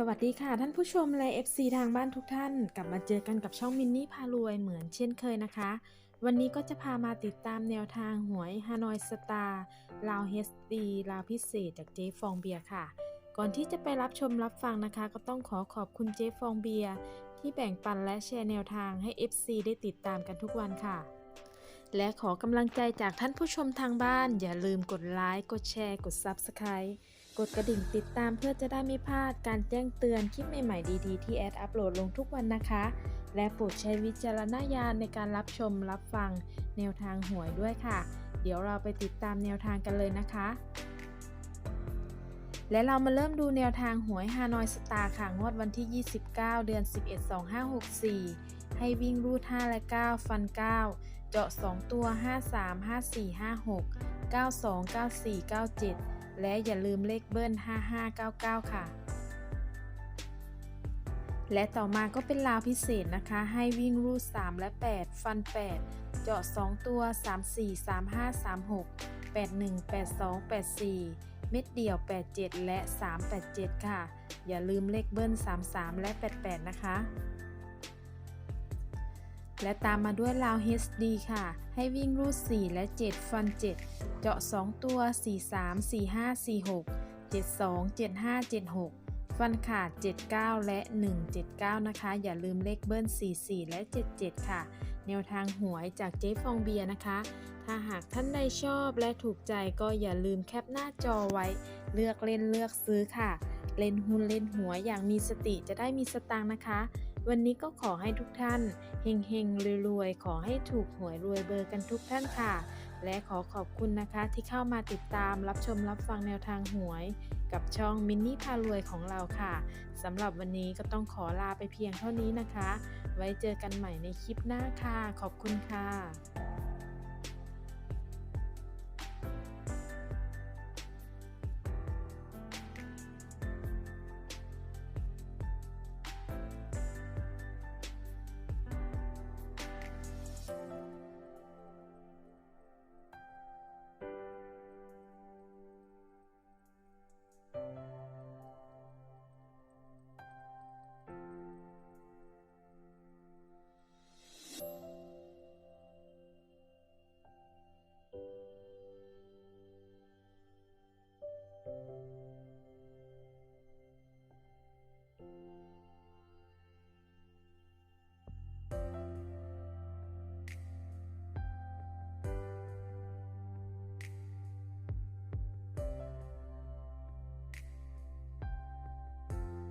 สวัสดีค่ะท่านผู้ชมและ FC ทางบ้านทุกท่าน กลับมาเจอกันกับช่องมินนี่พารวยเหมือนเช่นเคยนะคะ วันนี้ก็จะพามาติดตามแนวทางหวยฮานอยสตาร์ลาวเฮสตีลาวพิเศษจากเจ๊ฟองเบียร์ค่ะ ก่อนที่จะไปรับชมรับฟังนะคะ ก็ต้องขอขอบคุณเจ๊ฟองเบียร์ที่แบ่งปันและแชร์แนวทางให้ FC ได้ติดตามกันทุกวันค่ะ และขอกำลังใจจากท่านผู้ชมทางบ้าน อย่าลืมกดไลค์กดแชร์กด Subscribe กดกระดิ่งติดตามเพื่อจะได้ไม่พลาดการแจ้งเตือนคลิปใหม่ๆดีๆ ที่แอดอัปโหลดลงทุกวันนะคะ และโปรดใช้วิจารณญาณในการรับชมรับฟังแนวทางหวยด้วยค่ะ เดี๋ยวเราไปติดตามแนวทางกันเลยนะคะ และเรามาเริ่มดูแนวทางหวยฮานอยสตาร์ค่ะงวดวันที่ 29 เดือน 11 2564 ให้วิ่งรูด 5 และ 9 ฟัน 9 เจาะ 2 ตัว 53 54 56 92 94 97 และอย่าลืมเลขเบิ้ล 5599 ค่ะ และต่อมาก็เป็นลาวพิเศษนะคะ ให้วิ่งรูด 3 และ 8 ฟัน 8 เจาะ 2 ตัว 34 35 36 81 82 84 เม็ดเดี่ยว 87 และ 387 ค่ะ อย่าลืมเลขเบิ้ล 33 และ 88 นะคะ และตามมาด้วยลาว HD ค่ะ ให้วิ่งรูด 4 และ 7 ฟัน 7 เจาะ 2 ตัว 43 45 46 72 75 76 ฟันขาด 79 และ 179 นะคะ อย่าลืมเลขเบิ้ล 44 และ 77 ค่ะ แนวทางหวยจากเจ๊ฟองเบียร์นะคะ ถ้าหากท่านใดชอบและถูกใจก็อย่าลืมแคปหน้าจอไว้ เลือกเล่นเลือกซื้อค่ะ เล่นหุ้นเล่นหัวอย่างมีสติจะได้มีสตางค์นะคะ วันนี้ก็ขอให้ทุกท่านเฮงเฮงรวยๆ ขอให้ถูกหวยรวยเบอร์กันทุกท่านค่ะ และขอขอบคุณนะคะที่เข้ามาติดตามรับชมรับฟังแนวทางหวย กับช่องมินนี่พารวยของเราค่ะสำหรับวันนี้ก็ต้องขอลาไปเพียงเท่านี้นะคะ ไว้เจอกันใหม่ในคลิปหน้าค่ะ ขอบคุณค่ะ